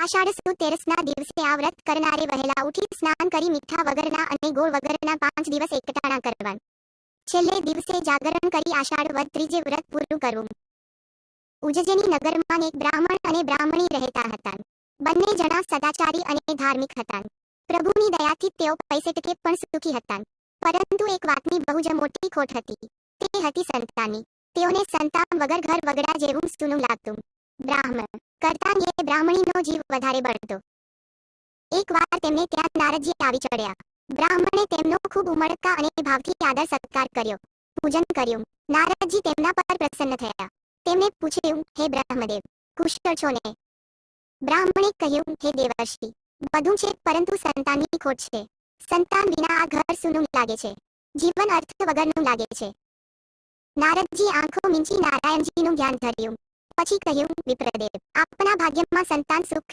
આષાઢ સુદ તેરસના દિવસે આ વ્રત કરનારે વહેલા ઉઠી સ્નાન કરી મીઠા વગરના અને ગોળ વગરના પાંચ દિવસ એકટાણા કરવા છેલ્લે દિવસે જાગરણ કરી આષાઢ વદ ત્રીજે વ્રત પૂરું કરવું. ઉજજેની નગરમાં એક બ્રાહ્મણ અને બ્રાહ્મણી રહેતા હતા. બંને જણા સદાચારી અને ધાર્મિક હતા. પ્રભુની દયાથી તેઓ પૈસે ટકે પણ સુખી હતા. પરંતુ એક વાતની બહુ જ મોટી ખોટ હતી. તે હતી સંતાનની. તેઓને સંતાન વગર ઘર વગડા જેવું સૂનું લાગતું. બ્રાહ્મણ. કરતાં એ બ્રાહ્મણીનો જીવ વધારે બળતો. એકવાર તેમને ત્યાં નારદજી આવી ચડ્યા. બ્રાહ્મણે તેમનો ખૂબ ઉમળકા અને ભાવથી આદર સત્કાર કર્યો. પૂજન કર્યું. નારદજી તેમના પર પ્રસન્ન થયા. તેમણે પૂછ્યું, હે બ્રહ્મદેવ, કુશળ છો ને? બ્રાહ્મણે કહ્યું, હે દેવર્ષિ, બધું છે પરંતુ સંતાનની ખોટ છે. સંતાન વિના આ ઘર સૂનું લાગે છે. જીવન અર્થ વગરનું લાગે છે. નારદજી આંખો મીંચી નારાયણજીનું ધ્યાન ધર્યું. પછી કહ્યું વિપ્રદેવ આપના ભાગ્યમાં સંતાન સુખ